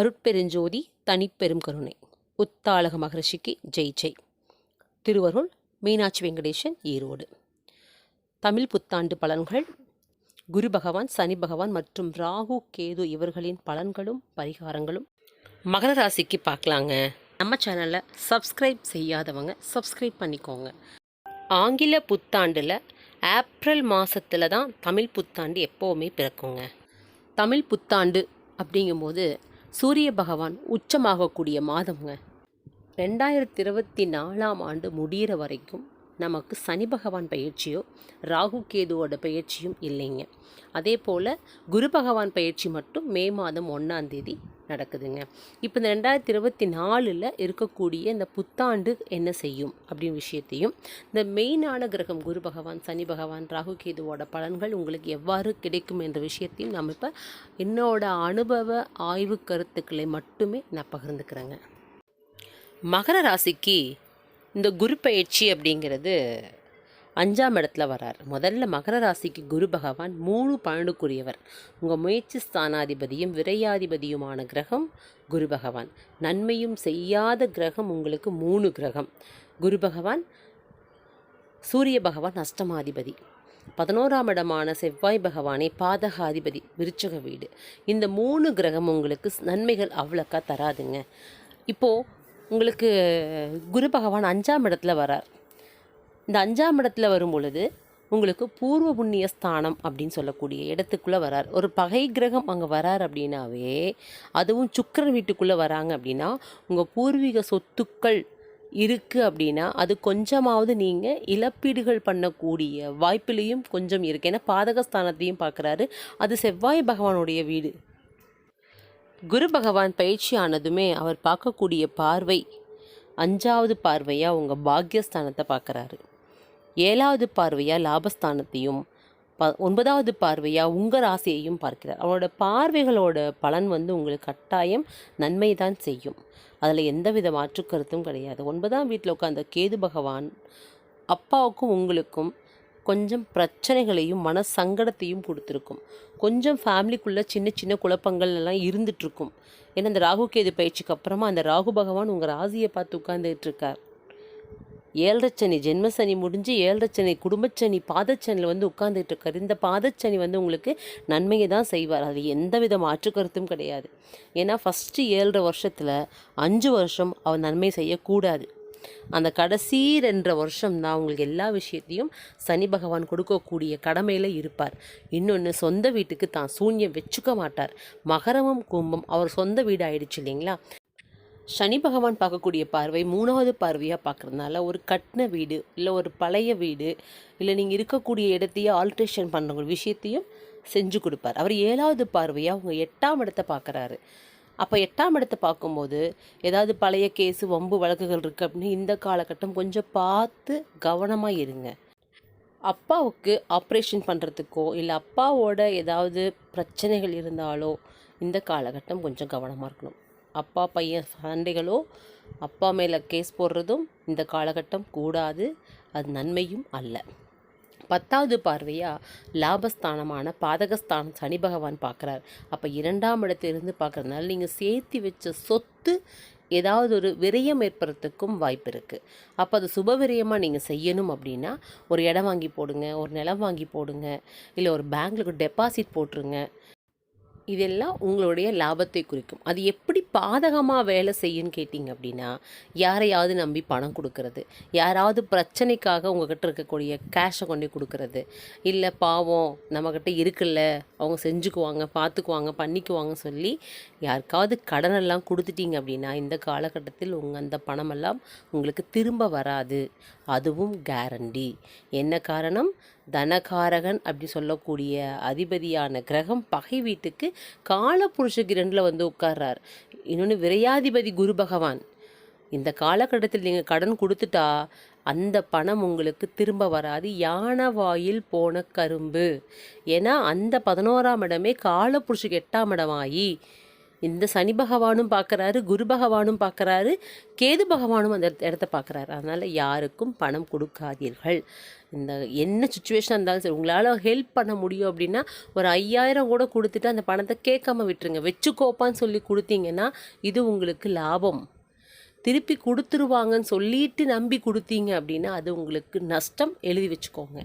அருட்பெருஞ்சோதி தனிப்பெரும் கருணை. உத்தாளக மகரிஷிக்கு ஜெய் ஜெய். திருவருள் மீனாட்சி வெங்கடேசன் ஈரோடு. தமிழ் புத்தாண்டு பலன்கள். குரு பகவான் சனி பகவான் மற்றும் ராகு கேது இவர்களின் பலன்களும் பரிகாரங்களும். மகர ராசிக்கு பார்க்கலாங்க. நம்ம சேனலை சப்ஸ்கிரைப் செய்யாதவங்க சப்ஸ்கிரைப் பண்ணிக்கோங்க. ஆங்கில புத்தாண்டில் ஏப்ரல் மாதத்தில் தான் தமிழ் புத்தாண்டு எப்போவுமே பிறக்குங்க. தமிழ் புத்தாண்டு அப்படிங்கும்போது சூரிய பகவான் உச்சமாகக்கூடிய மாதம்ங்க. ரெண்டாயிரத்தி இருபத்தி நாலாம் ஆண்டு முடிகிற வரைக்கும் நமக்கு சனி பகவான் பயிற்சியோ ராகு கேதுவோட பயிற்சியும் இல்லைங்க. அதே போல் குரு பகவான் பயிற்சி மட்டும் மே மாதம் ஒன்றாந்தேதி நடக்குதுங்க. இப்போ இந்த ரெண்டாயிரத்தி இருபத்தி நாலில் இருக்கக்கூடிய இந்த புத்தாண்டு என்ன செய்யும் அப்படின்னு விஷயத்தையும் இந்த மெயினான கிரகம் குரு பகவான் சனி பகவான் ராகு கேதுவோட பலன்கள் உங்களுக்கு எவ்வாறு கிடைக்கும் என்ற விஷயத்தையும் நம்ம இப்போ என்னோட அனுபவ ஆய்வு கருத்துக்களை மட்டுமே நான் பகிர்ந்துக்கிறேங்க. மகர ராசிக்கு இந்த குரு பயிற்சி அப்படிங்கிறது அஞ்சாம் இடத்துல வரார். முதல்ல மகர ராசிக்கு குரு பகவான் மூணு பன்னெண்டுக்குரியவர். உங்கள் முயற்சி ஸ்தானாதிபதியும் விரையாதிபதியுமான கிரகம் குரு பகவான். நன்மையும் செய்யாத கிரகம் உங்களுக்கு மூணு கிரகம். குரு பகவான் சூரிய பகவான் அஷ்டமாதிபதி. பதினோராம் இடமான செவ்வாய் பகவானே பாதகாதிபதி விருச்சக வீடு. இந்த மூணு கிரகம் உங்களுக்கு நன்மைகள் அவ்வளோக்கா தராதுங்க. இப்போது உங்களுக்கு குரு பகவான் அஞ்சாம் இடத்துல வரார். இந்த அஞ்சாம் இடத்துல வரும் பொழுது உங்களுக்கு பூர்வ புண்ணிய ஸ்தானம் அப்படின்னு சொல்லக்கூடிய இடத்துக்குள்ளே வரார். ஒரு பகை கிரகம் அங்கே வரார் அப்படின்னாவே அதுவும் சுக்கரன் வீட்டுக்குள்ளே வராங்க அப்படின்னா உங்கள் பூர்வீக சொத்துக்கள் இருக்குது அப்படின்னா அது கொஞ்சமாவது நீங்கள் இழப்பீடுகள் பண்ணக்கூடிய வாய்ப்புலேயும் கொஞ்சம் இருக்குது ஏன்னா பாதகஸ்தானத்தையும் பார்க்குறாரு. அது செவ்வாய் பகவானுடைய வீடு. குரு பகவான் பயிற்சி ஆனதுமே அவர் பார்க்கக்கூடிய பார்வை அஞ்சாவது பார்வையாக உங்கள் பாக்யஸ்தானத்தை பார்க்குறாரு. ஏழாவது பார்வையாக லாபஸ்தானத்தையும் ப ஒன்பதாவது பார்வையாக உங்கள் ராசியையும் பார்க்கிறார். அவரோட பார்வைகளோட பலன் வந்து உங்களுக்கு கட்டாயம் நன்மை தான் செய்யும். அதில் எந்தவித மாற்று கருத்தும் கிடையாது. ஒன்பதாம் வீட்டில் உட்காந்த கேது பகவான் அப்பாவுக்கும் உங்களுக்கும் கொஞ்சம் பிரச்சனைகளையும் மன சங்கடத்தையும் கொடுத்துருக்கும். கொஞ்சம் ஃபேமிலிக்குள்ளே சின்ன சின்ன குழப்பங்கள் எல்லாம் இருந்துகிட்ருக்கும் ஏன்னா அந்த ராகு கேது பயிற்சிக்கு அப்புறமா அந்த ராகு பகவான் உங்கள் ராசியை பார்த்து உட்காந்துட்டு இருக்கார் ஏழரைச்சனி ஜென்மசனி முடிஞ்சு ஏழரைச்சனி குடும்பச்சனி பாதச்சனியில் வந்து உட்கார்ந்துட்டு இருக்கார் இந்த பாதச்சனி வந்து உங்களுக்கு நன்மையை தான் செய்வார். அது எந்த வித மாற்று கருத்தும் கிடையாது. ஏன்னா ஃபஸ்ட்டு ஏழரை வருஷத்தில் அஞ்சு வருஷம் அவர் நன்மை செய்யக்கூடாது. அந்த கடைசி ரெண்டரை வருஷம் தான் உங்களுக்கு எல்லா விஷயத்தையும் சனி பகவான் கொடுக்கக்கூடிய கடமையில் இருப்பார். இன்னொன்று சொந்த வீட்டுக்கு தான் சூன்யம் வச்சுக்க மாட்டார். மகரமும் கும்பம் அவர் சொந்த வீடு ஆயிடுச்சு இல்லைங்களா? சனி பகவான் பார்க்கக்கூடிய பார்வை மூணாவது பார்வையாக பார்க்குறதுனால ஒரு கட்டின வீடு இல்லை ஒரு பழைய வீடு இல்லை நீங்கள் இருக்கக்கூடிய இடத்தையே ஆல்ட்ரேஷன் பண்ணுற விஷயத்தையும் செஞ்சு கொடுப்பார். அவர் ஏழாவது பார்வையாக அவங்க எட்டாம் இடத்தை பார்க்குறாரு. அப்போ எட்டாம் இடத்தை பார்க்கும்போது ஏதாவது பழைய கேஸு வம்பு வழக்குகள் இருக்குது அப்படின்னு இந்த காலகட்டம் கொஞ்சம் பார்த்து கவனமாக இருங்க. அப்பாவுக்கு ஆப்ரேஷன் பண்ணுறதுக்கோ இல்லை அப்பாவோட ஏதாவது பிரச்சனைகள் இருந்தாலோ இந்த காலகட்டம் கொஞ்சம் கவனமாக இருக்கணும். அப்பா பையன் சண்டைகளோ அப்பா மேலே கேஸ் போடுறதும் இந்த காலகட்டம் கூடாது. அது நன்மையும் அல்ல. பத்தாவது பார்வையாக லாபஸ்தானமான பாதகஸ்தானம் சனி பகவான் பார்க்குறார். அப்போ இரண்டாம் இடத்திலிருந்து பார்க்குறதுனால நீங்கள் சேர்த்து வச்ச சொத்து ஏதாவது ஒரு விரயம் ஏற்படுறதுக்கும் வாய்ப்பு இருக்குது அப்போ அது சுப விரயமாக நீங்கள் செய்யணும் அப்படின்னா ஒரு இடம் வாங்கி போடுங்க ஒரு நிலம் வாங்கி போடுங்க இல்லை ஒரு பேங்க்கில் டெபாசிட் போட்டுருங்க. இதெல்லாம் உங்களுடைய லாபத்தை குறிக்கும். அது எப்படி பாதகமாக வேலை செய்யுன்னு கேட்டிங்க அப்படின்னா யாரையாவது நம்பி பணம் கொடுக்கறது யாராவது பிரச்சனைக்காக உங்ககிட்ட இருக்கக்கூடிய கேஷை கொண்டு கொடுக்கறது இல்லை பாவம் நம்மக்கிட்ட இருக்குல்ல அவங்க செஞ்சுக்குவாங்க பார்த்துக்குவாங்க பண்ணிக்குவாங்க சொல்லி யாருக்காவது கடனெல்லாம் கொடுத்துட்டீங்க அப்படின்னா இந்த காலகட்டத்தில் உங்கள் அந்த பணமெல்லாம் உங்களுக்கு திரும்ப வராது. அதுவும் கேரண்டி என்ன காரணம்? தனகாரகன் அப்படி சொல்லக்கூடிய அதிபதியான கிரகம் பகை வீட்டுக்கு காலபுருஷ கிரண்டில் வந்து உட்கார்றார். இன்னொன்று விரையாதிபதி குரு பகவான். இந்த காலகட்டத்தில் நீங்கள் கடன் கொடுத்துட்டா அந்த பணம் உங்களுக்கு திரும்ப வராது. யானை வாயில் போன கரும்பு. ஏன்னா அந்த பதினோராம் இடமே காலப்புருஷுக்கு எட்டாம் இடமாயி இந்த சனி பகவானும் பார்க்குறாரு குரு பகவானும் பார்க்குறாரு கேது பகவானும் அந்த இடத்த- பார்க்குறாரு. அதனால் யாருக்கும் பணம் கொடுக்காதீர்கள். இந்த என்ன சுச்சுவேஷனாக இருந்தாலும் சரி உங்களால் ஹெல்ப் பண்ண முடியும் அப்படின்னா ஒரு ஐயாயிரம் கூட கொடுத்துட்டு அந்த பணத்தை கேட்காம விட்டுருங்க. வச்சுக்கோப்பான்னு சொல்லி கொடுத்தீங்கன்னா இது உங்களுக்கு லாபம். திருப்பி கொடுத்துருவாங்கன்னு சொல்லிட்டு நம்பி கொடுத்தீங்க அப்படின்னா அது உங்களுக்கு நஷ்டம். எழுதி வச்சுக்கோங்க.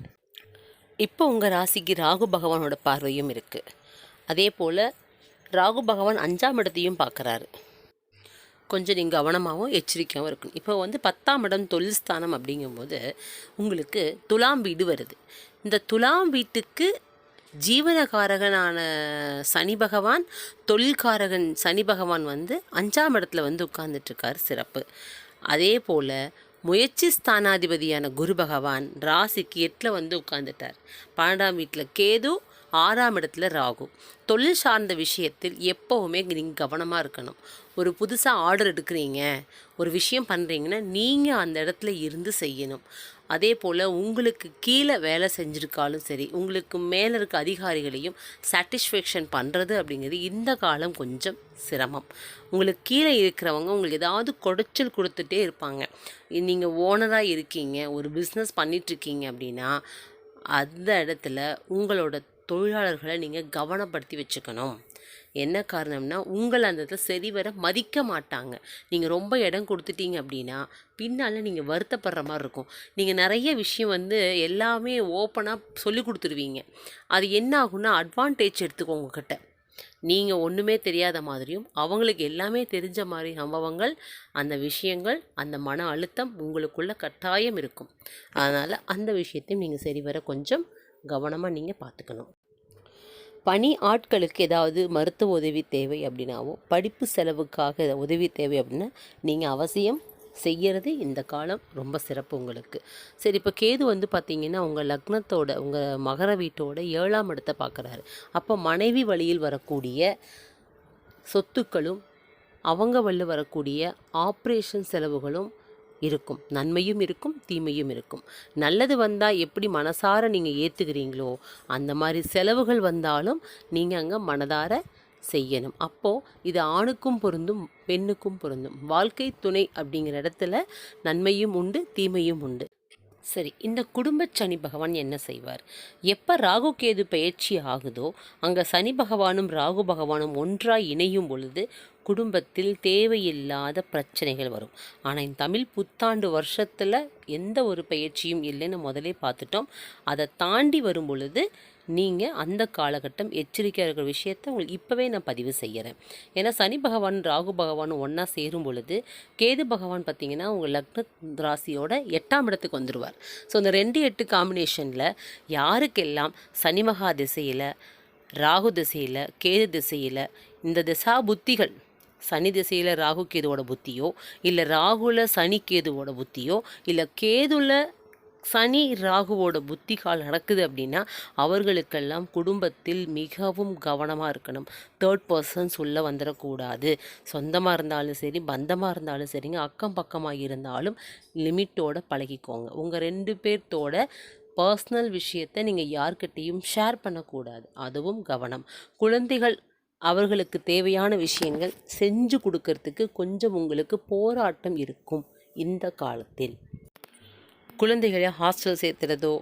இப்போ உங்கள் ராசிக்கு ராகு பகவானோட பார்வையும் இருக்குது அதே போல் ராகு பகவான் அஞ்சாம் இடத்தையும் பார்க்குறாரு. கொஞ்சம் நீங்கள் கவனமாகவும் எச்சரிக்கையாகவும் இருக்கணும். இப்போ வந்து பத்தாம் இடம் தொழில் ஸ்தானம் அப்படிங்கும்போது உங்களுக்கு துலாம் வீடு வருது. இந்த துலாம் வீட்டுக்கு ஜீவனகாரகனான சனி பகவான் தொழில்காரகன் சனி பகவான் வந்து அஞ்சாம் இடத்துல வந்து உட்கார்ந்துட்டுருக்கார் சிறப்பு. அதே போல் முயற்சி ஸ்தானாதிபதியான குரு பகவான் ராசிக்கு எட்டில் வந்து உட்கார்ந்துட்டார். பன்னெண்டாம் வீட்டில் கேது ஆறாம் இடத்துல ராகு. தொழில் சார்ந்த விஷயத்தில் எப்போவுமே நீங்கள் கவனமாக இருக்கணும். ஒரு புதுசாக ஆர்டர் எடுக்கிறீங்க ஒரு விஷயம் பண்ணுறீங்கன்னா நீங்கள் அந்த இடத்துல இருந்து செய்யணும். அதே போல் உங்களுக்கு கீழே வேலை செஞ்சுருக்காலும் சரி உங்களுக்கு மேலே இருக்க அதிகாரிகளையும் சாட்டிஸ்ஃபேக்ஷன் பண்ணுறது அப்படிங்கிறது இந்த காலம் கொஞ்சம் சிரமம். உங்களுக்கு கீழே இருக்கிறவங்க உங்களுக்கு ஏதாவது குடைச்சல் கொடுத்துட்டே இருப்பாங்க. நீங்கள் ஓனராக இருக்கீங்க ஒரு பிஸ்னஸ் பண்ணிகிட்ருக்கீங்க அப்படின்னா அந்த இடத்துல உங்களோட தொழிலாளர்களை நீங்கள் கவனப்படுத்தி வச்சுக்கணும். என்ன காரணம்னா உங்களை அந்த இடத்துல சரிவர மதிக்க மாட்டாங்க. நீங்கள் ரொம்ப இடம் கொடுத்துட்டீங்க அப்படின்னா பின்னால் நீங்கள் வருத்தப்படுற மாதிரி இருக்கும். நீங்கள் நிறைய விஷயம் வந்து எல்லாமே ஓப்பனாக சொல்லி கொடுத்துருவீங்க அது என்ன ஆகும்னா அட்வான்டேஜ் எடுத்துக்கோ உங்ககிட்ட. நீங்கள் ஒன்றுமே தெரியாத மாதிரியும் அவங்களுக்கு எல்லாமே தெரிஞ்ச மாதிரி சம்பவங்கள் அந்த விஷயங்கள் அந்த மன அழுத்தம் உங்களுக்குள்ள கட்டாயம் இருக்கும். அதனால் அந்த விஷயத்தையும் நீங்கள் சரிவர கொஞ்சம் கவனமாக நீங்கள் பார்த்துக்கணும் பணி ஆட்களுக்கு ஏதாவது மருத்துவ உதவி தேவை அப்படின்னாவோ படிப்பு செலவுக்காக உதவி தேவை அப்படின்னா நீங்கள் அவசியம் செய்கிறது இந்த காலம் ரொம்ப சிறப்பு உங்களுக்கு. சரி இப்போ கேது வந்து பார்த்திங்கன்னா உங்கள் லக்னத்தோட உங்கள் மகர வீட்டோட ஏழாம் இடத்தை பார்க்குறாரு அப்போ மனைவி வழியில் வரக்கூடிய சொத்துக்களும் அவங்க வழியில் வரக்கூடிய ஆப்ரேஷன் செலவுகளும் இருக்கும். நன்மையும் இருக்கும் தீமையும் இருக்கும். நல்லது வந்தால் எப்படி மனசார நீங்கள் ஏற்றுக்கிறீங்களோ அந்த மாதிரி செலவுகள் வந்தாலும் நீங்கள் அங்கே மனதார செய்யணும். அப்போது இது ஆணுக்கும் பொருந்தும் பெண்ணுக்கும் பொருந்தும். வாழ்க்கை துணை அப்படிங்கிற இடத்துல நன்மையும் உண்டு தீமையும் உண்டு. சரி இந்த குடும்ப சனி பகவான் என்ன செய்வார்? எப்போ ராகு கேது பயிற்சி ஆகுதோ அங்கே சனி பகவானும் ராகு பகவானும் ஒன்றாக இணையும் பொழுது குடும்பத்தில் தேவையில்லாத பிரச்சனைகள் வரும். ஆனால் இந்த தமிழ் புத்தாண்டு வருஷத்தில் எந்த ஒரு பயிற்சியும் இல்லைன்னு முதலே பார்த்துட்டோம். அதை தாண்டி வரும் பொழுது நீங்கள் அந்த காலகட்டம் எச்சரிக்கையாக இருக்கிற விஷயத்தை உங்களுக்கு இப்போவே நான் பதிவு செய்கிறேன் ஏன்னா சனி பகவான் ராகு பகவான் ஒன்றா சேரும் பொழுது கேது பகவான் பார்த்தீங்கன்னா உங்கள் லக்ன ராசியோட எட்டாம் இடத்துக்கு வந்துடுவார் ஸோ இந்த ரெண்டு எட்டு காம்பினேஷனில் யாருக்கெல்லாம் சனி மகா திசையில் ராகு திசையில் கேது திசையில் இந்த திசா புத்திகள் சனி திசையில் ராகு கேதுவோட புத்தியோ இல்லை ராகுல சனி கேதுவோட புத்தியோ இல்லை கேதுல சனி ராகுவோட புத்தி கால் நடக்குது அப்படின்னா அவர்களுக்கெல்லாம் குடும்பத்தில் மிகவும் கவனமாக இருக்கணும். தேர்ட் பர்சன்ஸ் உள்ளே வந்துடக்கூடாது சொந்தமாக இருந்தாலும் சரி பந்தமாக இருந்தாலும் சரிங்க அக்கம் பக்கமாக இருந்தாலும் லிமிட்டோட பழகிக்கோங்க. உங்கள் ரெண்டு பேர்த்தோட பர்சனல் விஷயத்தை நீங்கள் யார்கிட்டேயும் ஷேர் பண்ணக்கூடாது. அதுவும் கவனம். குழந்தைகள் அவர்களுக்கு தேவையான விஷயங்கள் செஞ்சு கொடுக்கறதுக்கு கொஞ்சம் உங்களுக்கு போராட்டம் இருக்கும் இந்த காலத்தில். குழந்தைகளை ஹாஸ்டல் சேர்த்துறதோ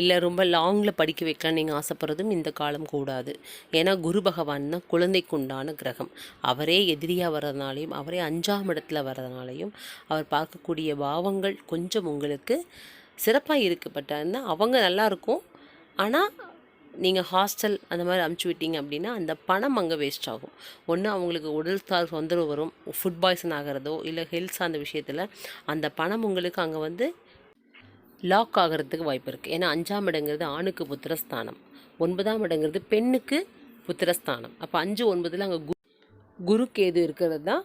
இல்லை ரொம்ப லாங்கில் படிக்க வைக்கலாம் நீங்கள் ஆசைப்படுறதும் இந்த காலம் கூடாது. ஏன்னா குரு பகவான் தான் குழந்தைக்குண்டான கிரகம். அவரே எதிரியாக வர்றதுனாலையும் அவரே அஞ்சாம் இடத்துல வர்றதுனாலையும் அவர் பார்க்கக்கூடிய பாவங்கள் கொஞ்சம் உங்களுக்கு சிறப்பாக இருக்குது பட் ஆனால் அவங்க நல்லா இருக்கும். ஆனால் நீங்கள் ஹாஸ்டல் அந்த மாதிரி அமுச்சு விட்டீங்க அப்படின்னா அந்த பணம் அங்கே வேஸ்ட் ஆகும். ஒன்று அவங்களுக்கு உடல் தால் தொந்தரவு வரும். ஃபுட் பாய்சன் ஆகிறதோ இல்லை ஹெல்த் சார்ந்த விஷயத்தில் அந்த பணம் உங்களுக்கு அங்கே வந்து லாக் ஆகிறதுக்கு வாய்ப்பு இருக்குது ஏன்னா அஞ்சாம் இடங்கிறது ஆணுக்கு புத்திரஸ்தானம். ஒன்பதாம் இடங்கிறது பெண்ணுக்கு புத்திரஸ்தானம். அப்போ அஞ்சு ஒன்பதில் அங்கே கு குரு கேது இருக்கிறது தான்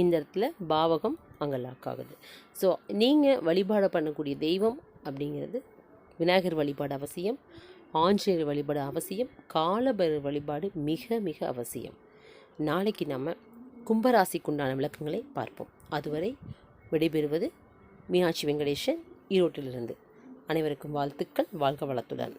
இந்த இடத்துல பாவகம் அங்கே லாக் ஆகுது. ஸோ நீங்கள் வழிபாடு பண்ணக்கூடிய தெய்வம் அப்படிங்கிறது விநாயகர் வழிபாடு அவசியம். ஆஞ்சநேயர் வழிபாடு அவசியம் காலபைரவர் வழிபாடு மிக மிக அவசியம். நாளைக்கு நம்ம கும்பராசிக்குண்டான விளக்கங்களை பார்ப்போம். அதுவரை விடைபெறுவது மீனாட்சி வெங்கடேஷன் ஈரோட்டிலிருந்து. அனைவருக்கும் வாழ்த்துக்கள் வாழ்க வளத்துடன்.